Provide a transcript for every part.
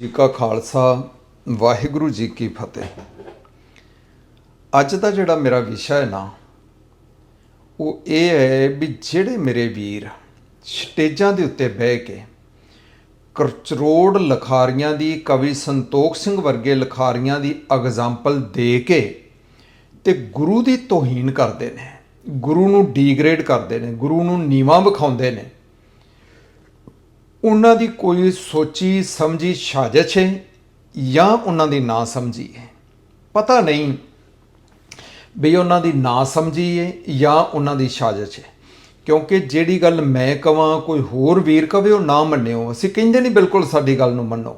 ਜੀ ਕਾ ਖਾਲਸਾ, ਵਾਹਿਗੁਰੂ ਜੀ ਕੀ ਫਤਿਹ। ਅੱਜ ਦਾ ਜਿਹੜਾ ਮੇਰਾ ਵਿਸ਼ਾ ਹੈ ਨਾ, ਉਹ ਇਹ ਹੈ ਵੀ ਜਿਹੜੇ ਮੇਰੇ ਵੀਰ ਸਟੇਜਾਂ ਦੇ ਉੱਤੇ ਬਹਿ ਕੇ ਕਰਚਰੋੜ ਲਖਾਰੀਆਂ ਦੀ, ਕਵੀ ਸੰਤੋਖ ਸਿੰਘ ਵਰਗੇ ਲਖਾਰੀਆਂ ਦੀ ਐਗਜ਼ਾਮਪਲ ਦੇ ਕੇ ਤੇ ਗੁਰੂ ਦੀ ਤੋਹੀਨ ਕਰਦੇ ਨੇ, ਗੁਰੂ ਨੂੰ ਡੀਗ੍ਰੇਡ ਕਰਦੇ ਨੇ, ਗੁਰੂ ਨੂੰ ਨੀਵਾਂ ਵਿਖਾਉਂਦੇ ਨੇ। ਉਹਨਾਂ ਦੀ ਕੋਈ ਸੋਚੀ, ਸਮਝੀ ਸਾਜ਼ਿਸ਼ ਹੈ ਜਾਂ ਉਹਨਾਂ ਦੀ ਨਾ ਸਮਝੀ ਹੈ? ਪਤਾ ਨਹੀਂ ਵੀ ਉਹਨਾਂ ਦੀ ਨਾ ਸਮਝੀ ਹੈ ਜਾਂ ਉਹਨਾਂ ਦੀ ਸਾਜ਼ਿਸ਼ ਹੈ। ਕਿਉਂਕਿ ਜਿਹੜੀ ਗੱਲ ਮੈਂ ਕਵਾਂ, ਕੋਈ ਹੋਰ ਵੀਰ ਕਵੇ, ਉਹ ਨਾ ਮੰਨਿਓ। ਅਸੀਂ ਕਹਿੰਦੇ ਨਹੀਂ ਬਿਲਕੁਲ ਸਾਡੀ ਗੱਲ ਨੂੰ ਮੰਨੋ।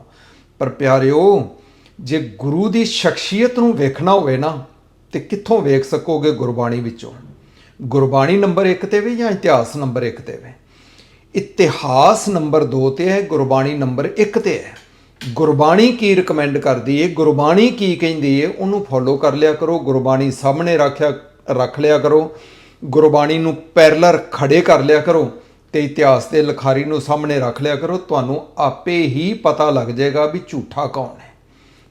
ਪਰ ਪਿਆਰਿਓ, ਜੇ ਗੁਰੂ ਦੀ ਸ਼ਖਸੀਅਤ ਨੂੰ ਵੇਖਣਾ ਹੋਵੇ ਨਾ, ਤੇ ਕਿੱਥੋਂ ਵੇਖ ਸਕੋਗੇ ਗੁਰਬਾਣੀ ਵਿੱਚੋਂ? ਗੁਰਬਾਣੀ ਨੰਬਰ 1 ਤੇ ਵੀ ਜਾਂ ਇਤਿਹਾਸ ਨੰਬਰ 1 ਤੇ ਵੀ? ਇਤਿਹਾਸ ਨੰਬਰ 2 ਤੇ ਹੈ, ਗੁਰਬਾਣੀ ਨੰਬਰ 1 ਤੇ ਹੈ। ਗੁਰਬਾਣੀ ਕੀ ਰეკਮੈਂਡ ਕਰਦੀ ਹੈ ਗੁਰਬਾਣੀ ਕੀ ਕਹਿੰਦੀ ਹੈ ਉਹਨੂੰ ਫੋਲੋ ਕਰ ਲਿਆ ਕਰੋ, ਗੁਰਬਾਣੀ ਸਾਹਮਣੇ ਰੱਖਿਆ, ਰੱਖ ਲਿਆ ਕਰੋ, ਗੁਰਬਾਣੀ ਨੂੰ ਪੈਰਲਰ ਖੜੇ ਕਰ ਲਿਆ ਕਰੋ ਤੇ ਇਤਿਹਾਸ ਦੇ ਲਖਾਰੀ ਨੂੰ ਸਾਹਮਣੇ ਰੱਖ ਲਿਆ ਕਰੋ, ਤੁਹਾਨੂੰ ਆਪੇ ਹੀ ਪਤਾ ਲੱਗ ਜਾਏਗਾ ਵੀ ਝੂਠਾ ਕੌਣ ਹੈ।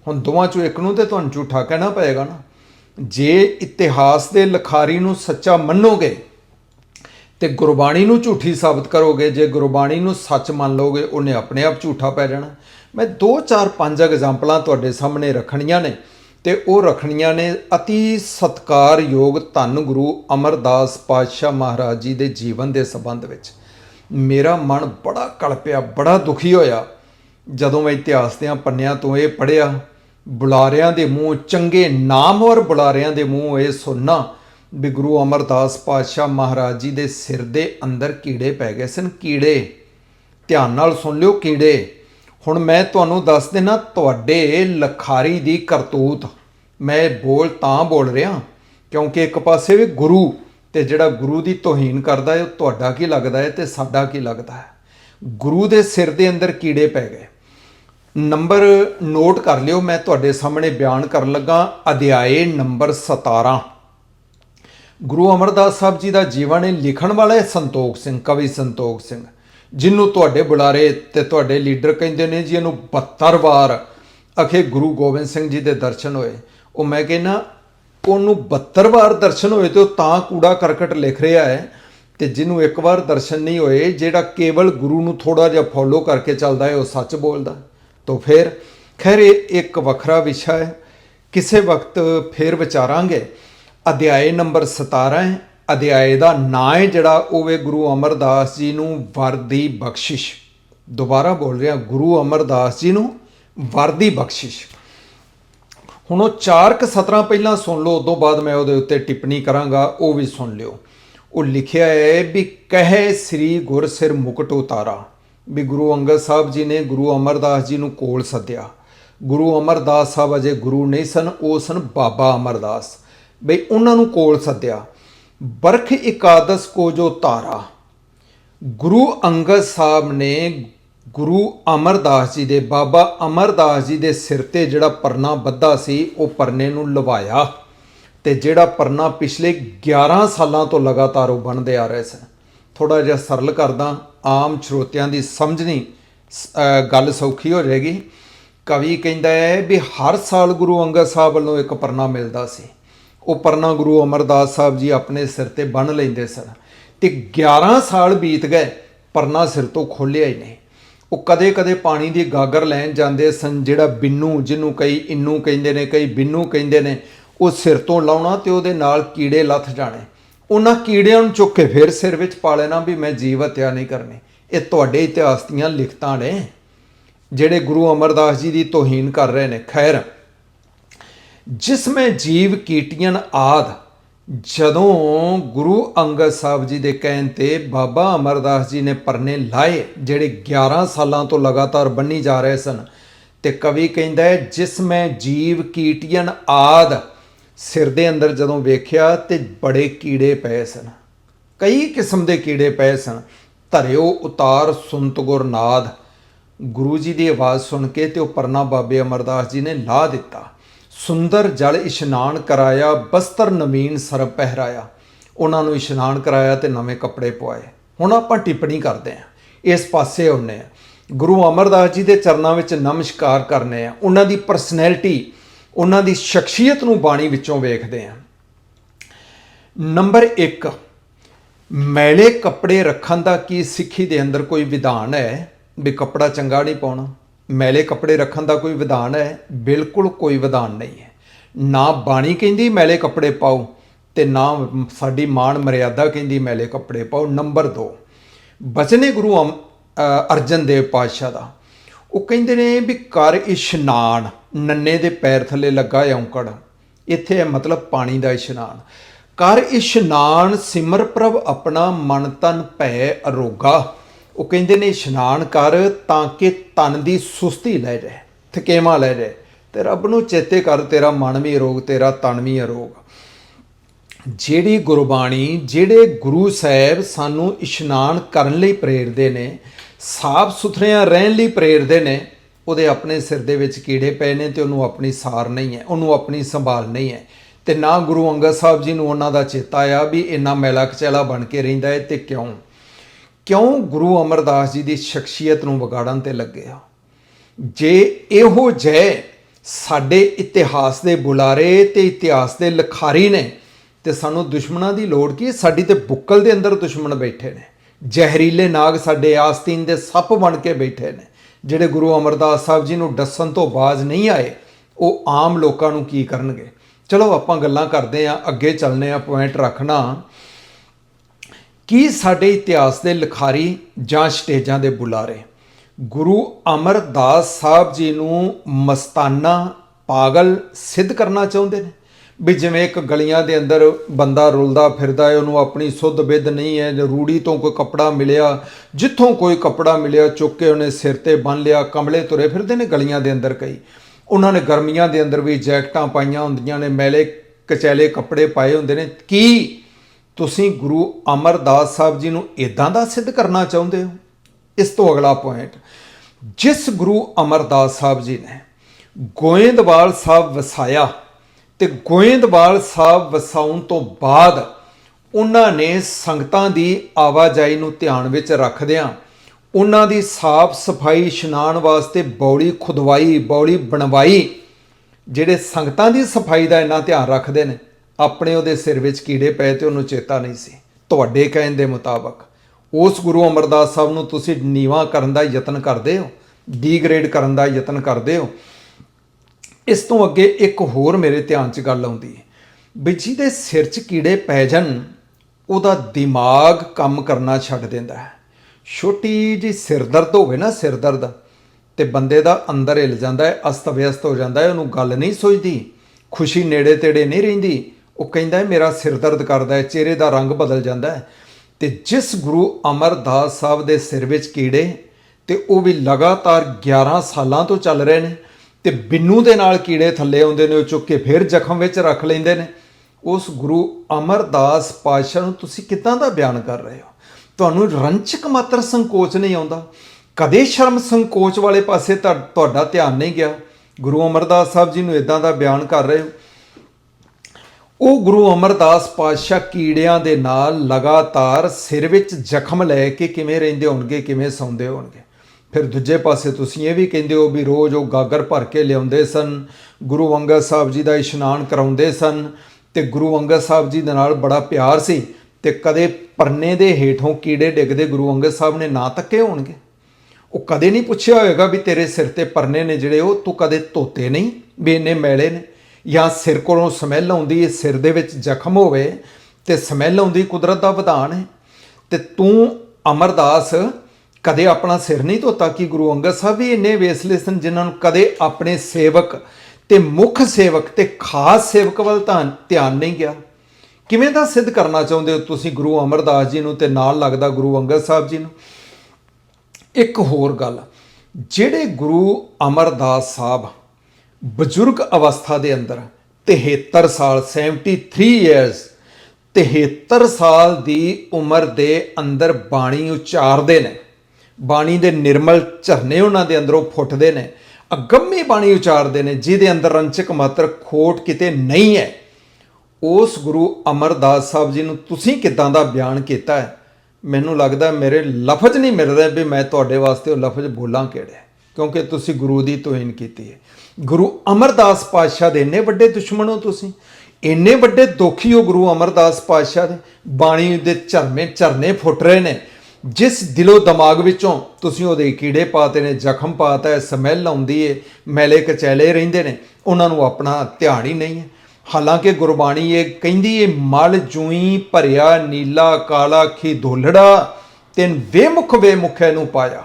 ਹੁਣ ਦੋਵਾਂ ਚੋਂ ਇੱਕ ਨੂੰ ਤੇ ਤੁਹਾਨੂੰ ਝੂਠਾ ਕਹਿਣਾ ਪਏਗਾ ਨਾ। ਜੇ ਇਤਿਹਾਸ ਦੇ ਲਖਾਰੀ ਨੂੰ ਸੱਚਾ ਮੰਨੋਗੇ ਤੇ ਗੁਰਬਾਣੀ ਨੂੰ ਝੂਠੀ ਸਾਬਤ ਕਰੋਗੇ, ਜੇ ਗੁਰਬਾਣੀ ਨੂੰ ਸੱਚ ਮੰਨ ਲਓਗੇ, ਉਹਨੇ ਆਪਣੇ ਆਪ ਝੂਠਾ ਪੈ ਜਾਣਾ। ਮੈਂ 2 4 5 ਐਗਜ਼ਾਮਪਲਾਂ ਤੁਹਾਡੇ ਸਾਹਮਣੇ ਰੱਖਣੀਆਂ ਨੇ ਤੇ ਉਹ ਰੱਖਣੀਆਂ ਨੇ ਅਤੀ ਸਤਕਾਰਯੋਗ ਧੰਨ ਗੁਰੂ ਅਮਰਦਾਸ ਪਾਤਸ਼ਾਹ ਮਹਾਰਾਜ ਜੀ ਦੇ ਜੀਵਨ ਦੇ ਸੰਬੰਧ ਵਿੱਚ। ਮੇਰਾ ਮਨ ਬੜਾ ਕਲਪਿਆ ਬੜਾ ਦੁਖੀ ਹੋਇਆ। ਜਦੋਂ ਮੈਂ ਇਤਿਹਾਸ ਦੇ ਪੰਨਿਆਂ ਤੋਂ ਇਹ ਪੜਿਆ ਬੁਲਾਰਿਆਂ ਦੇ ਮੂੰਹ ਚੰਗੇ ਨਾਮਵਰ ਬੁਲਾਰਿਆਂ ਦੇ ਮੂੰਹ ਇਹ ਸੁਣਨਾ ਵੀ ਗੁਰੂ ਅਮਰਦਾਸ ਪਾਤਸ਼ਾਹ ਮਹਾਰਾਜ ਜੀ ਦੇ ਸਿਰ ਦੇ ਅੰਦਰ ਕੀੜੇ ਪੈ ਗਏ ਸਨ। ਕੀੜੇ। ਧਿਆਨ ਨਾਲ ਸੁਣ ਲਿਓ ਕੀੜੇ। ਹੁਣ ਮੈਂ ਤੁਹਾਨੂੰ ਦੱਸ ਦੇਣਾ ਤੁਹਾਡੇ ਲਖਾਰੀ ਦੀ ਕਰਤੂਤ। ਮੈਂ ਬੋਲ ਤਾਂ ਬੋਲ ਰਿਹਾ, ਕਿਉਂਕਿ ਇੱਕ ਪਾਸੇ ਵੀ ਗੁਰੂ ਤੇ ਜਿਹੜਾ ਗੁਰੂ ਦੀ ਤੋਹੀਨ ਕਰਦਾ ਹੈ, ਉਹ ਤੁਹਾਡਾ ਕੀ ਲੱਗਦਾ ਹੈ ਤੇ ਸਾਡਾ ਕੀ ਲੱਗਦਾ ਹੈ? ਗੁਰੂ ਦੇ ਸਿਰ ਦੇ ਅੰਦਰ ਕੀੜੇ ਪੈ ਗਏ। ਨੰਬਰ ਨੋਟ ਕਰ ਲਿਓ, ਮੈਂ ਤੁਹਾਡੇ ਸਾਹਮਣੇ ਬਿਆਨ ਕਰਨ ਲੱਗਾ, ਅਧਿਆਏ ਨੰਬਰ 17 ਗੁਰੂ ਅਮਰਦਾਸ ਸਾਹਿਬ ਜੀ ਦਾ ਜੀਵਨ ਇਹ ਲਿਖਣ ਵਾਲਾ ਹੈ, ਸੰਤੋਖ ਸਿੰਘ, ਕਵੀ ਸੰਤੋਖ ਸਿੰਘ ਜਿਹਨੂੰ ਤੁਹਾਡੇ ਬੁਲਾਰੇ ਤੇ ਤੁਹਾਡੇ ਲੀਡਰ ਕਹਿੰਦੇ ਨੇ ਜੀ, ਇਹਨੂੰ 72 ਵਾਰ ਅਖੇ ਗੁਰੂ ਗੋਬਿੰਦ ਸਿੰਘ ਜੀ ਦੇ ਦਰਸ਼ਨ ਹੋਏ। ਉਹ ਮੈਂ ਕਹਿੰਨਾ ਉਹਨੂੰ 72 ਵਾਰ ਦਰਸ਼ਨ ਹੋਏ ਤੇ ਉਹ ਤਾਂ ਕੂੜਾ ਕਰਕਟ ਲਿਖ ਰਿਹਾ ਹੈ ਤੇ ਜਿਹਨੂੰ ਇੱਕ ਵਾਰ ਦਰਸ਼ਨ ਨਹੀਂ ਹੋਏ, ਜਿਹੜਾ ਕੇਵਲ ਗੁਰੂ ਨੂੰ ਥੋੜਾ ਜਿਹਾ ਫੋਲੋ ਕਰਕੇ ਚੱਲਦਾ ਹੈ, ਉਹ ਸੱਚ ਬੋਲਦਾ। ਤਾਂ ਫਿਰ, ਖੈਰ ਇਹ ਇੱਕ ਵੱਖਰਾ ਵਿਸ਼ਾ ਹੈ, ਕਿਸੇ ਵਕਤ ਫਿਰ ਵਿਚਾਰਾਂਗੇ। ਅਧਿਆਏ ਨੰਬਰ 17 ਹੈ। ਅਧਿਆਏ ਦਾ ਨਾਂ ਹੈ ਜਿਹੜਾ ਉਹ ਵੇ ਗੁਰੂ ਅਮਰਦਾਸ ਜੀ ਨੂੰ ਵਰ ਦੀ ਬਖਸ਼ਿਸ਼। ਦੁਬਾਰਾ ਬੋਲ ਰਿਹਾ, ਗੁਰੂ ਅਮਰਦਾਸ ਜੀ ਨੂੰ ਵਰ ਦੀ ਬਖਸ਼ਿਸ਼। ਹੁਣ ਉਹ ਚਾਰ ਕ ਸਤਰਾਂ ਪਹਿਲਾਂ ਸੁਣ ਲਓ, ਉਦੋਂ ਬਾਅਦ ਮੈਂ ਉਹਦੇ ਉੱਤੇ ਟਿੱਪਣੀ ਕਰਾਂਗਾ, ਉਹ ਵੀ ਸੁਣ ਲਿਓ। ਉਹ ਲਿਖਿਆ ਹੈ ਵੀ ਕਹੇ ਸ੍ਰੀ ਗੁਰ ਸਿਰ ਮੁਕਟ ਉਤਾਰਾ। ਵੀ ਗੁਰੂ ਅੰਗਦ ਸਾਹਿਬ ਜੀ ਨੇ ਗੁਰੂ ਅਮਰਦਾਸ ਜੀ ਨੂੰ ਕੋਲ ਸੱਦਿਆ। ਗੁਰੂ ਅਮਰਦਾਸ ਸਾਹਿਬ ਅਜੇ ਗੁਰੂ ਨਹੀਂ ਸਨ, ਉਹ ਸਨ ਬਾਬਾ ਅਮਰਦਾਸ। ਬਈ ਉਹਨਾਂ ਨੂੰ ਕੋਲ ਸੱਦਿਆ, ਬਰਖ ਇਕਾਦਸ ਕੋ ਜੋ ਤਾਰਾ। ਗੁਰੂ ਅੰਗਦ ਸਾਹਿਬ ਨੇ ਗੁਰੂ ਅਮਰਦਾਸ ਜੀ ਦੇ, ਬਾਬਾ ਅਮਰਦਾਸ ਜੀ ਦੇ ਸਿਰ ਤੇ ਜਿਹੜਾ ਪਰਨਾ ਬੱਧਾ ਸੀ, ਉਹ ਪਰਨੇ ਨੂੰ ਲਵਾਇਆ ਤੇ ਜਿਹੜਾ ਪਰਨਾ ਪਿਛਲੇ 11 ਸਾਲਾਂ ਤੋਂ ਲਗਾਤਾਰ ਉਹ ਬਣਦੇ ਆ ਰਹੇ ਸਨ। ਥੋੜਾ ਜਿਹਾ ਸਰਲ ਕਰਦਾ, ਆਮ ਸਰੋਤਿਆਂ ਦੀ ਸਮਝਣੀ ਅਹ ਗੱਲ ਸੌਖੀ ਹੋ ਜਾਏਗੀ। ਕਵੀ ਕਹਿੰਦਾ ਹੈ ਵੀ ਹਰ ਸਾਲ ਗੁਰੂ ਅੰਗਦ ਸਾਹਿਬ ਵੱਲੋਂ ਇੱਕ ਪਰਨਾ ਮਿਲਦਾ ਸੀ। ਉਹ ਪਰਨਾ ਗੁਰੂ ਅਮਰਦਾਸ ਸਾਹਿਬ ਜੀ ਆਪਣੇ ਸਿਰ ਤੇ ਬੰਨ ਲੈਂਦੇ ਸਨ ਤੇ 11 ਸਾਲ ਬੀਤ ਗਏ, ਪਰਨਾ ਸਿਰ ਤੋਂ ਖੋਲਿਆ ਹੀ ਨਹੀਂ। ਉਹ ਕਦੇ-ਕਦੇ ਪਾਣੀ ਦੀ ਗਾਗਰ ਲੈਣ ਜਾਂਦੇ ਸਨ, ਜਿਹੜਾ ਬਿੰਨੂ, ਜਿਹਨੂੰ ਕਈ ਇੰਨੂ ਕਹਿੰਦੇ ਨੇ, ਕਈ ਬਿੰਨੂ ਕਹਿੰਦੇ ਨੇ, ਉਹ ਸਿਰ ਤੋਂ ਲਾਉਣਾ ਤੇ ਉਹਦੇ ਨਾਲ ਕੀੜੇ ਲੱਥ ਜਾਣੇ। ਉਹਨਾਂ ਕੀੜਿਆਂ ਨੂੰ ਚੁੱਕ ਕੇ ਫਿਰ ਸਿਰ ਵਿੱਚ ਪਾ ਲੈਣਾ ਵੀ ਮੈਂ ਜੀਵ ਹੱਤਿਆ ਨਹੀਂ ਕਰਨੀ। ਇਹ ਤੁਹਾਡੇ ਇਤਿਹਾਸ ਦੀਆਂ ਲਿਖਤਾਂ ਨੇ। ਜਿਹੜੇ ਗੁਰੂ ਅਮਰਦਾਸ ਜੀ ਦੀ ਤੋਹੀਨ ਕਰ ਰਹੇ ਨੇ, ਖੈਰ ਜਿਸ ਮੈਂ ਜੀਵ ਕੀਟੀਆਂ ਆਦ, ਜਦੋਂ ਗੁਰੂ ਅੰਗਦ ਸਾਹਿਬ ਜੀ ਦੇ ਕਹਿਣ ਤੇ ਬਾਬਾ ਅਮਰਦਾਸ ਜੀ ਨੇ ਪਰਨੇ ਲਾਏ, ਜਿਹੜੇ 11 ਸਾਲਾਂ ਤੋਂ ਲਗਾਤਾਰ ਬੰਨੀ ਜਾ ਰਹੇ ਸਨ, ਤੇ ਕਵੀ ਕਹਿੰਦਾ ਹੈ, ਜਿਸ ਮੈਂ ਜੀਵ ਕੀਟੀਆਂ ਆਦ ਸਿਰ ਦੇ ਅੰਦਰ ਜਦੋਂ ਵੇਖਿਆ ਤੇ ਬੜੇ ਕੀੜੇ ਪਏ ਸਨ। ਕਈ ਕਿਸਮ ਦੇ ਕੀੜੇ ਪਏ ਸਨ। ਧਰਿਓ, ਉਤਾਰ ਸੁਨਤ ਗੁਰਨਾਦ ਗੁਰੂ ਜੀ ਦੀ ਆਵਾਜ਼ ਸੁਣ ਕੇ ਤੇ ਉਹ ਪਰਨਾ ਬਾਬੇ ਅਮਰਦਾਸ ਜੀ ਨੇ ਲਾ ਦਿੱਤਾ। ਸੁੰਦਰ ਜਲ ਇਸ਼ਨਾਨ ਕਰਾਇਆ, ਬਸਤਰ ਨਵੀਨ ਸਰਬ ਪਹਿਰਾਇਆ। ਉਹਨਾਂ ਨੂੰ ਇਸ਼ਨਾਨ ਕਰਾਇਆ ਤੇ ਨਵੇਂ ਕੱਪੜੇ ਪਵਾਏ ਹੁਣ ਆਪਾਂ ਟਿੱਪਣੀ ਕਰਦੇ ਹਾਂ। ਇਸ ਪਾਸੇ ਆਉਂਦੇ ਹਾਂ। ਗੁਰੂ ਅਮਰਦਾਸ ਜੀ ਦੇ ਚਰਨਾਂ ਵਿੱਚ ਨਮਸਕਾਰ ਕਰਨੇ ਆ ਉਹਨਾਂ ਦੀ ਪਰਸਨੈਲਿਟੀ ਉਹਨਾਂ ਦੀ ਸ਼ਖਸੀਅਤ ਨੂੰ ਬਾਣੀ ਵਿੱਚੋਂ ਵੇਖਦੇ ਆ ਨੰਬਰ 1 ਮੈਲੇ ਕੱਪੜੇ ਰੱਖਣ ਦਾ ਕੀ ਸਿੱਖੀ ਦੇ ਅੰਦਰ ਕੋਈ ਵਿਧਾਨ ਹੈ? ਵੀ ਕੱਪੜਾ ਚੰਗਾ ਨਹੀਂ ਪਾਉਣਾ। ਮੈਲੇ ਕੱਪੜੇ ਰੱਖਣ ਦਾ ਕੋਈ ਵਿਧਾਨ ਹੈ? ਬਿਲਕੁਲ ਕੋਈ ਵਿਧਾਨ ਨਹੀਂ ਹੈ। ਨਾ ਬਾਣੀ ਕਹਿੰਦੀ ਮੈਲੇ ਕੱਪੜੇ ਪਾਓ ਤੇ ਨਾ ਸਾਡੀ ਮਾਣ ਮਰਿਆਦਾ ਕਹਿੰਦੀ ਮੈਲੇ ਕੱਪੜੇ ਪਾਓ। ਨੰਬਰ 2 ਬਚਨੇ ਗੁਰੂ ਅਮ- ਅਰਜਨ ਦੇਵ ਪਾਤਸ਼ਾਹ ਦਾ। ਉਹ ਕਹਿੰਦੇ ਨੇ ਵੀ ਕਰ ਇਸ਼ਨਾਨ, ਨੰਨੇ ਦੇ ਪੈਰ ਥੱਲੇ ਲੱਗਾ ਔਂਕੜ। ਇੱਥੇ ਹੈ ਮਤਲਬ ਪਾਣੀ ਦਾ ਇਸ਼ਨਾਨ। ਕਰ ਇਸ਼ਨਾਨ ਸਿਮਰ ਪ੍ਰਭ ਆਪਣਾ ਮਨ ਤਨ ਭੈ ਅਰੋਗਾ। ਉਹ ਕਹਿੰਦੇ ਨੇ, ਇਸ਼ਨਾਨ ਕਰ ਤਾਂ ਕਿ ਤਨ ਦੀ ਸੁਸਤੀ ਲੈ ਜਾਏ, ਥਕੇਵਾ ਲੈ ਜਾਏ। ਤੇ ਰੱਬ ਨੂੰ ਚੇਤੇ ਕਰ, ਤੇਰਾ ਮਨ ਵੀ ਅਰੋਗ ਤੇਰਾ ਤਨ ਵੀ ਅਰੋਗ ਜਿਹੜੀ ਗੁਰਬਾਣੀ, ਜਿਹੜੇ ਗੁਰੂ ਸਾਹਿਬ ਸਾਨੂੰ ਇਸ਼ਨਾਨ ਕਰਨ ਲਈ ਪ੍ਰੇਰਦੇ ਨੇ, ਸਾਫ਼ ਸੁਥਰਿਆਂ ਰਹਿਣ ਲਈ ਪ੍ਰੇਰਦੇ ਨੇ, ਉਹਦੇ ਆਪਣੇ ਸਿਰ ਦੇ ਵਿੱਚ ਕੀੜੇ ਪਏ ਨੇ ਤੇ ਉਹਨੂੰ ਆਪਣੀ ਸਾਰ ਨਹੀਂ ਹੈ, ਉਹਨੂੰ ਆਪਣੀ ਸੰਭਾਲ ਨਹੀਂ ਹੈ। ਤੇ ਨਾ ਗੁਰੂ ਅੰਗਦ ਸਾਹਿਬ ਜੀ ਨੂੰ ਉਹਨਾਂ ਦਾ ਚੇਤਾ ਆ ਵੀ ਇੰਨਾ ਮੈਲਾ ਕਚੈਲਾ ਬਣ ਕੇ ਰਹਿੰਦਾ ਹੈ ਤੇ ਕਿਉਂ? ਕਿਉਂ ਗੁਰੂ ਅਮਰਦਾਸ ਜੀ ਦੀ ਸ਼ਖਸੀਅਤ ਨੂੰ ਵਿਗਾੜਨ ਤੇ ਲੱਗੇ ਆ? ਜੇ ਇਹੋ ਜੈ ਸਾਡੇ ਇਤਿਹਾਸ ਦੇ ਬੁਲਾਰੇ ਤੇ ਇਤਿਹਾਸ ਦੇ ਲਖਾਰੀ ਨੇ ਤੇ ਸਾਨੂੰ ਦੁਸ਼ਮਣਾਂ ਦੀ ਲੋੜ ਕੀ? ਸਾਡੀ ਤੇ ਬੁੱਕਲ ਦੇ ਅੰਦਰ ਦੁਸ਼ਮਣ ਬੈਠੇ ਨੇ। ਜ਼ਹਿਰੀਲੇ ਨਾਗ ਸਾਡੇ ਆਸਤੀਨ ਦੇ ਸੱਪ ਬਣ ਕੇ ਬੈਠੇ ਨੇ। ਜਿਹੜੇ ਗੁਰੂ ਅਮਰਦਾਸ ਸਾਹਿਬ ਜੀ ਨੂੰ ਦੱਸਣ ਤੋਂ ਬਾਜ਼ ਨਹੀਂ ਆਏ, ਉਹ ਆਮ ਲੋਕਾਂ ਨੂੰ ਕੀ ਕਰਨਗੇ? ਚਲੋ ਆਪਾਂ ਗੱਲਾਂ ਕਰਦੇ ਆਂ ਅੱਗੇ ਚੱਲਨੇ ਆ ਪੁਆਇੰਟ ਰੱਖਣਾ। ਕੀ ਸਾਡੇ ਇਤਿਹਾਸ ਦੇ ਲਿਖਾਰੀ ਜਾਂ ਸਟੇਜਾਂ ਦੇ ਬੁਲਾਰੇ? ਗੁਰੂ ਅਮਰਦਾਸ ਸਾਹਿਬ ਜੀ ਨੂੰ ਮਸਤਾਨਾ ਪਾਗਲ ਸਿੱਧ ਕਰਨਾ ਚਾਹੁੰਦੇ ਨੇ? ਵੀ ਜਿਵੇਂ ਇੱਕ ਗਲੀਆਂ ਦੇ ਅੰਦਰ ਬੰਦਾ ਰੁਲਦਾ ਫਿਰਦਾ ਹੈ, ਉਹਨੂੰ ਆਪਣੀ ਸੁੱਧ ਬਿੱਧ ਨਹੀਂ ਹੈ ਰੂੜੀ ਤੋਂ ਕੋਈ ਕੱਪੜਾ ਮਿਲਿਆ, ਜਿੱਥੋਂ ਕੋਈ ਕੱਪੜਾ ਮਿਲਿਆ, ਚੁੱਕ ਕੇ ਉਹਨੇ ਸਿਰ ਤੇ ਬੰਨ ਲਿਆ, ਕਮਲੇ ਤੁਰੇ ਫਿਰਦੇ ਨੇ ਗਲੀਆਂ ਦੇ ਅੰਦਰ ਕਈ। ਉਹਨਾਂ ਨੇ ਗਰਮੀਆਂ ਦੇ ਅੰਦਰ ਵੀ ਜੈਕਟਾਂ ਪਾਈਆਂ ਹੁੰਦੀਆਂ ਨੇ, ਮੈਲੇ ਕਚੈਲੇ ਕੱਪੜੇ ਪਾਏ ਹੁੰਦੇ ਨੇ। ਕੀ ਤੁਸੀਂ ਗੁਰੂ ਅਮਰਦਾਸ ਸਾਹਿਬ ਜੀ ਨੂੰ ਇਦਾਂ ਦਾ ਸਿੱਧ ਕਰਨਾ ਚਾਹੁੰਦੇ ਹੋ? ਇਸ ਤੋਂ ਅਗਲਾ ਪੁਆਇੰਟ ਜਿਸ ਗੁਰੂ ਅਮਰਦਾਸ ਸਾਹਿਬ ਜੀ ਨੇ ਗੋਇੰਦਵਾਲ ਸਾਹਿਬ ਵਸਾਇਆ ਤੇ ਗੋਇੰਦਵਾਲ ਸਾਹਿਬ ਵਸਾਉਣ ਤੋਂ ਬਾਅਦ ਉਹਨਾਂ ਨੇ ਸੰਗਤਾਂ ਦੀ ਆਵਾਜਾਈ ਨੂੰ ਧਿਆਨ ਵਿੱਚ ਰੱਖਦਿਆਂ ਉਹਨਾਂ ਦੀ ਸਾਫ਼ ਸਫ਼ਾਈ, ਇਸ਼ਨਾਨ ਵਾਸਤੇ ਬੌਲੀ ਖੁਦਵਾਈ ਬੌਲੀ ਬਣਵਾਈ, ਜਿਹੜੇ ਸੰਗਤਾਂ ਦੀ ਸਫ਼ਾਈ ਦਾ ਇੰਨਾ ਧਿਆਨ ਰੱਖਦੇ ਨੇ ਆਪਣੇ ਉਹਦੇ ਸਿਰ ਵਿੱਚ ਕੀੜੇ ਪਏ ਤੇ ਉਹਨੂੰ ਚੇਤਾ ਨਹੀਂ ਸੀ। ਤੁਹਾਡੇ ਕਹਿਣ ਦੇ ਮੁਤਾਬਕ ਉਸ ਗੁਰੂ ਅਮਰਦਾਸ ਸਾਹਿਬ ਨੂੰ ਤੁਸੀਂ ਨੀਵਾ ਕਰਨ ਦਾ ਯਤਨ ਕਰਦੇ ਹੋ ਡੀਗ੍ਰੇਡ ਕਰਨ ਦਾ ਯਤਨ ਕਰਦੇ ਹੋ। ਇਸ ਤੋਂ ਅੱਗੇ ਇੱਕ ਹੋਰ ਮੇਰੇ ਧਿਆਨ 'ਚ ਗੱਲ ਆਉਂਦੀ ਹੈ। ਵੀ ਜਿਹਦੇ ਸਿਰ 'ਚ ਕੀੜੇ ਪੈ ਜਾਣ, ਉਹਦਾ ਦਿਮਾਗ ਕੰਮ ਕਰਨਾ ਛੱਡ ਦਿੰਦਾ ਹੈ। ਛੋਟੀ ਜੀ ਸਿਰ ਦਰਦ ਹੋਵੇ ਨਾ ਸਿਰ ਦਰਦ ਤੇ ਬੰਦੇ ਦਾ ਅੰਦਰ ਹਿੱਲ ਜਾਂਦਾ ਹੈ ਅਸਤ ਵਿਅਸਤ ਹੋ ਜਾਂਦਾ ਹੈ, ਉਹਨੂੰ ਗੱਲ ਨਹੀਂ ਸੋਚਦੀ ਖੁਸ਼ੀ ਨੇੜੇ ਤੇੜੇ ਨਹੀਂ ਰਹਿੰਦੀ ਉਹ ਕਹਿੰਦਾ ਮੇਰਾ ਸਿਰ ਦਰਦ ਕਰਦਾ ਹੈ, ਚਿਹਰੇ ਦਾ ਰੰਗ ਬਦਲ ਜਾਂਦਾ ਹੈ। ਤੇ ਜਿਸ ਗੁਰੂ ਅਮਰਦਾਸ ਸਾਹਿਬ ਦੇ ਸਿਰ ਵਿੱਚ ਕੀੜੇ ਤੇ ਉਹ ਵੀ ਲਗਾਤਾਰ 11 ਸਾਲਾਂ ਤੋਂ ਚੱਲ ਰਹੇ ਨੇ ਤੇ ਬਿੰਨੂ ਦੇ ਨਾਲ ਕੀੜੇ ਥੱਲੇ ਆਉਂਦੇ ਨੇ, ਉਹ ਚੁੱਕ ਕੇ ਫਿਰ ਜ਼ਖਮ ਵਿੱਚ ਰੱਖ ਲੈਂਦੇ ਨੇ। ਉਸ ਗੁਰੂ ਅਮਰਦਾਸ ਪਾਤਸ਼ਾਹ ਨੂੰ ਤੁਸੀਂ ਕਿੱਦਾਂ ਦਾ ਬਿਆਨ ਕਰ ਰਹੇ ਹੋ? ਤੁਹਾਨੂੰ ਰੰਚਕ ਮਾਤਰ ਸੰਕੋਚ ਨਹੀਂ ਆਉਂਦਾ? ਕਦੇ ਸ਼ਰਮ ਸੰਕੋਚ ਵਾਲੇ ਪਾਸੇ ਤੁਹਾ- ਤੁਹਾਡਾ ਧਿਆਨ ਨਹੀਂ ਗਿਆ? ਗੁਰੂ ਅਮਰਦਾਸ ਸਾਹਿਬ ਜੀ ਨੂੰ ਇਦਾਂ ਦਾ ਬਿਆਨ ਕਰ ਰਹੇ ਹੋ? ਉਹ ਗੁਰੂ ਅਮਰਦਾਸ ਪਾਤਸ਼ਾਹ ਕੀੜਿਆਂ ਦੇ ਨਾਲ ਲਗਾਤਾਰ ਸਿਰ ਵਿੱਚ ਜ਼ਖਮ ਲੈ ਕੇ ਕਿਵੇਂ ਰਹਿੰਦੇ ਹੋਣਗੇ, ਕਿਵੇਂ ਸੌਂਦੇ ਹੋਣਗੇ? ਫਿਰ ਦੂਜੇ ਪਾਸੇ ਤੁਸੀਂ ਇਹ ਵੀ ਕਹਿੰਦੇ ਹੋ ਵੀ ਰੋਜ਼ ਉਹ ਗਾਗਰ ਭਰ ਕੇ ਲਿਆਉਂਦੇ ਸਨ, ਗੁਰੂ ਅੰਗਦ ਸਾਹਿਬ ਜੀ ਦਾ ਇਸ਼ਨਾਨ ਕਰਾਉਂਦੇ ਸਨ ਤੇ ਗੁਰੂ ਅੰਗਦ ਸਾਹਿਬ ਜੀ ਦੇ ਨਾਲ ਬੜਾ ਪਿਆਰ ਸੀ ਤੇ ਕਦੇ ਪਰਨੇ ਦੇ ਹੇਠੋਂ ਕੀੜੇ ਡਿੱਗਦੇ ਗੁਰੂ ਅੰਗਦ ਸਾਹਿਬ ਨੇ ਨਾ ਤੱਕੇ ਹੋਣਗੇ? ਉਹ ਕਦੇ ਨਹੀਂ ਪੁੱਛਿਆ ਹੋਵੇਗਾ ਵੀ ਤੇਰੇ ਸਿਰ ਤੇ ਪਰਨੇ ਨੇ ਜਿਹੜੇ ਉਹ, ਤੂੰ ਕਦੇ ਧੋਤੇ ਨਹੀਂ ਵੀ ਇੰਨੇ ਮੈਲੇ ਨੇ? ਜਾਂ ਸਿਰ ਕੋਲੋਂ ਸਮੈਲ ਆਉਂਦੀ ਹੈ, ਸਿਰ ਦੇ ਵਿੱਚ ਜ਼ਖਮ ਹੋਵੇ ਤੇ ਸਮੈਲ ਆਉਂਦੀ ਕੁਦਰਤ ਦਾ ਵਿਧਾਨ ਹੈ। ਤੇ ਤੂੰ ਅਮਰਦਾਸ, ਕਦੇ ਆਪਣਾ ਸਿਰ ਨਹੀਂ ਧੋਤਾ ਕਿ ਗੁਰੂ ਅੰਗਦ ਸਾਹਿਬ ਵੀ ਇੰਨੇ ਵੇਸਲੇ ਸਨ ਜਿਨ੍ਹਾਂ ਨੂੰ ਕਦੇ ਆਪਣੇ ਸੇਵਕ ਤੇ ਮੁੱਖ ਸੇਵਕ ਤੇ ਖਾਸ ਸੇਵਕ ਵੱਲ ਤਾਂ ਧਿਆਨ ਨਹੀਂ ਗਿਆ। ਕਿਵੇਂ ਦਾ ਸਿੱਧ ਕਰਨਾ ਚਾਹੁੰਦੇ ਹੋ ਤੁਸੀਂ ਗੁਰੂ ਅਮਰਦਾਸ ਜੀ ਨੂੰ ਤੇ ਨਾਲ ਲੱਗਦਾ ਗੁਰੂ ਅੰਗਦ ਸਾਹਿਬ ਜੀ ਨੂੰ? ਇੱਕ ਹੋਰ ਗੱਲ, ਜਿਹੜੇ ਗੁਰੂ ਅਮਰਦਾਸ ਸਾਹਿਬ ਬਜ਼ੁਰਗ ਅਵਸਥਾ ਦੇ ਅੰਦਰ 73 ਸਾਲ 73 ਇਅਰਸ 73 ਸਾਲ ਦੀ ਉਮਰ ਦੇ ਅੰਦਰ ਬਾਣੀ ਉਚਾਰਦੇ ਨੇ। ਬਾਣੀ ਦੇ ਨਿਰਮਲ ਝਰਨੇ ਉਹਨਾਂ ਦੇ ਅੰਦਰੋਂ ਫੁੱਟਦੇ ਨੇ। ਅਗੰਮੀ ਬਾਣੀ ਉਚਾਰਦੇ ਨੇ, ਜਿਹਦੇ ਅੰਦਰ ਰੰਚਕ ਮਾਤਰ ਖੋਟ ਕਿਤੇ ਨਹੀਂ ਹੈ। ਉਸ ਗੁਰੂ ਅਮਰਦਾਸ ਸਾਹਿਬ ਜੀ ਨੂੰ ਤੁਸੀਂ ਕਿਦਾਂ ਦਾ ਬਿਆਨ ਕੀਤਾ ਹੈ? ਮੈਨੂੰ ਲੱਗਦਾ ਮੇਰੇ ਲਫ਼ਜ਼ ਨਹੀਂ ਮਿਲ ਰਹੇ ਵੀ ਮੈਂ ਤੁਹਾਡੇ ਵਾਸਤੇ ਉਹ ਲਫ਼ਜ਼ ਬੋਲਾਂ ਕਿਹੜੇ। ਕਿਉਂਕਿ ਤੁਸੀਂ ਗੁਰੂ ਦੀ ਤੋਹੀਨ ਕੀਤੀ ਹੈ। ਗੁਰੂ ਅਮਰਦਾਸ ਪਾਤਸ਼ਾਹ ਦੇ ਇੰਨੇ ਵੱਡੇ ਦੁਸ਼ਮਣ ਹੋ ਤੁਸੀਂ। ਇੰਨੇ ਵੱਡੇ ਦੁਖੀ ਹੋ ਗੁਰੂ ਅਮਰਦਾਸ ਪਾਤਸ਼ਾਹ ਦੇ। ਬਾਣੀ ਦੇ ਝਰਨੇ ਝਰਨੇ ਫੁੱਟ ਰਹੇ ਨੇ। ਜਿਸ ਦਿਲੋਂ ਦਿਮਾਗ ਵਿੱਚੋਂ ਤੁਸੀਂ ਉਹਦੇ ਕੀੜੇ ਪਾਤੇ ਨੇ, ਜ਼ਖਮ ਪਾਤਾ ਹੈ, ਸਮੈਲ ਆਉਂਦੀ ਏ, ਮੈਲੇ ਕਚੈਲੇ ਰਹਿੰਦੇ ਨੇ, ਉਹਨਾਂ ਨੂੰ ਆਪਣਾ ਧਿਆਨ ਹੀ ਨਹੀਂ ਹੈ। ਹਾਲਾਂਕਿ ਗੁਰਬਾਣੀ ਇਹ ਕਹਿੰਦੀ ਏ, ਮਲ ਜੂਈ ਭਰਿਆ ਨੀਲਾ ਕਾਲਾ ਖੀ ਧੋਲੜਾ ਤਿੰਨ ਵੇਮੁਖ ਵੇਮੁਖੇ ਨੂੰ ਪਾਇਆ।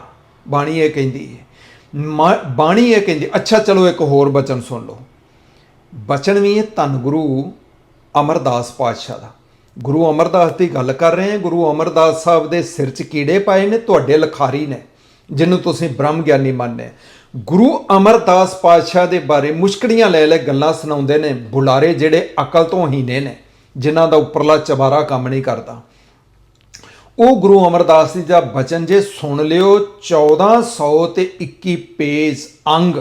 ਬਾਣੀ ਇਹ ਕਹਿੰਦੀ ਏ ਬਾਣੀ ਇਹ ਕਹਿੰਦੀ, ਅੱਛਾ ਚਲੋ ਇੱਕ ਹੋਰ ਬਚਨ ਸੁਣ ਲਓ। ਬਚਨ ਵੀ ਇਹ ਧੰਨ ਗੁਰੂ ਅਮਰਦਾਸ ਪਾਤਸ਼ਾਹ ਦਾ। ਗੁਰੂ ਅਮਰਦਾਸ ਦੀ ਗੱਲ ਕਰ ਰਹੇ ਹਾਂ। ਗੁਰੂ ਅਮਰਦਾਸ ਸਾਹਿਬ ਦੇ ਸਿਰ 'ਚ ਕੀੜੇ ਪਾਏ ਨੇ, ਤੁਹਾਡੇ ਲਖਾਰੀ ਨੇ, ਜਿਹਨੂੰ ਤੁਸੀਂ ਬ੍ਰਹਮ ਗਿਆਨੀ ਮੰਨਦੇ ਗੁਰੂ ਅਮਰਦਾਸ ਪਾਤਸ਼ਾਹ ਦੇ ਬਾਰੇ ਮੁਸ਼ਕੜੀਆਂ ਲੈ ਲੈ ਗੱਲਾਂ ਸੁਣਾਉਂਦੇ ਨੇ, ਬੁਲਾਰੇ ਜਿਹੜੇ ਅਕਲ ਤੋਂ ਹੀਨੇ ਨੇ, ਜਿਨ੍ਹਾਂ ਦਾ ਉੱਪਰਲਾ ਚਬਾਰਾ ਕੰਮ ਨਹੀਂ ਕਰਦਾ। ਉਹ ਗੁਰੂ ਅਮਰਦਾਸ ਜੀ ਦਾ ਬਚਨ ਜੇ ਸੁਣ ਲਿਓ 1400 ਤੇ 21 ਪੇਜ ਅੰਗ,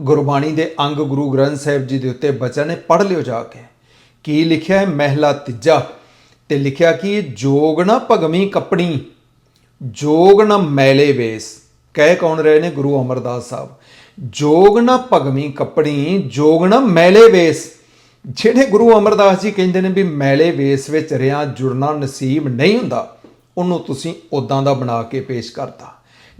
ਗੁਰਬਾਣੀ ਦੇ ਅੰਗ ਗੁਰੂ ਗ੍ਰੰਥ ਸਾਹਿਬ ਜੀ ਦੇ ਉੱਤੇ ਬਚਨ ਨੇ ਪੜ੍ਹ ਲਿਓ ਜਾ ਕੇ। ਕੀ ਲਿਖਿਆ ਹੈ? ਮਹਿਲਾ ਤੀਜਾ। ਤੇ ਲਿਖਿਆ ਕਿ ਜੋਗ ਨਾ ਭਗਵੀਂ ਕੱਪੜੀ ਜੋਗ ਨਾ ਮੈਲੇ ਵੇਸ। ਕਹਿ ਕੌਣ ਰਹੇ ਨੇ? ਗੁਰੂ ਅਮਰਦਾਸ ਸਾਹਿਬ। ਜੋਗ ਨਾ ਭਗਵੀਂ ਕੱਪੜੀ ਜੋਗ ਨਾ ਮੈਲੇ ਵੇਸ। ਜਿਹੜੇ ਗੁਰੂ ਅਮਰਦਾਸ ਜੀ ਕਹਿੰਦੇ ਨੇ ਵੀ ਮੈਲੇ ਵੇਸ ਵਿੱਚ ਰਿਆਂ ਜੁੜਨਾ ਨਸੀਬ ਨਹੀਂ ਹੁੰਦਾ ਉਹਨੂੰ ਤੁਸੀਂ ਉਦਾਂ ਦਾ ਬਣਾ ਕੇ ਪੇਸ਼ ਕਰਤਾ।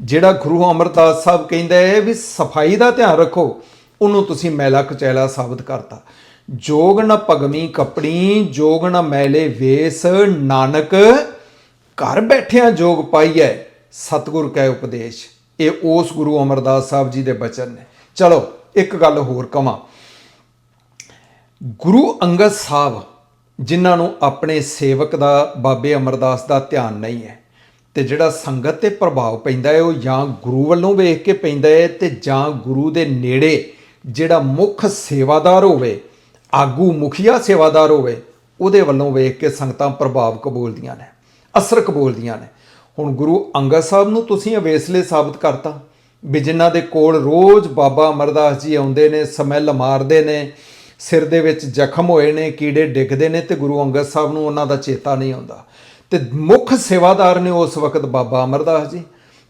ਜਿਹੜਾ ਗੁਰੂ ਅਮਰਦਾਸ ਸਾਹਿਬ ਕਹਿੰਦਾ ਹੈ ਵੀ ਸਫ਼ਾਈ ਦਾ ਧਿਆਨ ਰੱਖੋ, ਉਹਨੂੰ ਤੁਸੀਂ ਮੈਲਾ ਕਚੈਲਾ ਸਾਬਤ ਕਰਤਾ। ਜੋਗ ਨਾ ਭਗਵੀਂ ਕਪੜੀ, ਜੋਗ ਨਾ ਮੈਲੇ ਵੇਸ, ਨਾਨਕ ਘਰ ਬੈਠਿਆਂ ਜੋਗ ਪਾਈਐ, ਸਤਿਗੁਰ ਕੈ ਉਪਦੇਸ਼। ਇਹ ਉਸ ਗੁਰੂ ਅਮਰਦਾਸ ਸਾਹਿਬ ਜੀ ਦੇ ਬਚਨ ਨੇ। ਚਲੋ, ਇੱਕ ਗੱਲ ਹੋਰ ਕਵਾਂ। ਗੁਰੂ ਅੰਗਦ ਸਾਹਿਬ ਜਿਨ੍ਹਾਂ ਨੂੰ ਆਪਣੇ ਸੇਵਕ ਦਾ, ਬਾਬੇ ਅਮਰਦਾਸ ਦਾ ਧਿਆਨ ਨਹੀਂ ਹੈ। ਤੇ ਜਿਹੜਾ ਸੰਗਤ ਤੇ ਪ੍ਰਭਾਵ ਪੈਂਦਾ ਹੈ, ਉਹ ਜਾਂ ਗੁਰੂ ਵੱਲੋਂ ਵੇਖ ਕੇ ਪੈਂਦਾ ਹੈ ਤੇ ਜਾਂ ਗੁਰੂ ਦੇ ਨੇੜੇ ਜਿਹੜਾ ਮੁੱਖ ਸੇਵਾਦਾਰ ਹੋਵੇ, ਆਗੂ ਮੁਖੀਆ ਸੇਵਾਦਾਰ ਹੋਵੇ, ਉਹਦੇ ਵੱਲੋਂ ਵੇਖ ਕੇ ਸੰਗਤਾਂ ਪ੍ਰਭਾਵ ਕਬੂਲਦੀਆਂ ਨੇ, ਅਸਰ ਕਬੂਲਦੀਆਂ ਨੇ। ਹੁਣ ਗੁਰੂ ਅੰਗਦ ਸਾਹਿਬ ਨੂੰ ਤੁਸੀਂ ਅਵੇਸਲੇ ਸਾਬਤ ਕਰਤਾ ਵੀ ਜਿਨ੍ਹਾਂ ਦੇ ਕੋਲ ਰੋਜ਼ ਬਾਬਾ ਅਮਰਦਾਸ ਜੀ ਆਉਂਦੇ ਨੇ, ਸਮੈਲ ਮਾਰਦੇ ਨੇ ਸਿਰ ਦੇ ਵਿੱਚ ਜ਼ਖਮ ਹੋਏ ਨੇ, ਕੀੜੇ ਡਿੱਗਦੇ ਨੇ ਤੇ ਗੁਰੂ ਅੰਗਦ ਸਾਹਿਬ ਨੂੰ ਉਹਨਾਂ ਦਾ ਚੇਤਾ ਨਹੀਂ ਆਉਂਦਾ। ਤੇ ਮੁੱਖ ਸੇਵਾਦਾਰ ਨੇ ਉਸ ਵਕਤ ਬਾਬਾ ਅਮਰਦਾਸ ਜੀ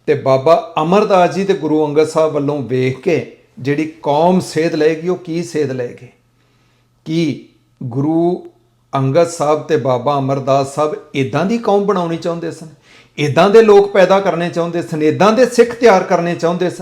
ਤੇ ਬਾਬਾ ਅਮਰਦਾਸ ਜੀ ਤੇ ਗੁਰੂ ਅੰਗਦ ਸਾਹਿਬ ਵੱਲੋਂ ਵੇਖ ਕੇ ਜਿਹੜੀ ਕੌਮ ਸੇਧ ਲਏਗੀ, ਉਹ ਕੀ ਸੇਧ ਲਏਗੀ? ਕੀ ਗੁਰੂ ਅੰਗਦ ਸਾਹਿਬ ਤੇ ਬਾਬਾ ਅਮਰਦਾਸ ਸਾਹਿਬ ਇਦਾਂ ਦੀ ਕੌਮ ਬਣਾਉਣੀ ਚਾਹੁੰਦੇ ਸਨ? ਇਦਾਂ ਦੇ ਲੋਕ ਪੈਦਾ ਕਰਨੇ ਚਾਹੁੰਦੇ ਸਨ? ਇਦਾਂ ਦੇ ਸਿੱਖ ਤਿਆਰ ਕਰਨੇ ਚਾਹੁੰਦੇ ਸਨ?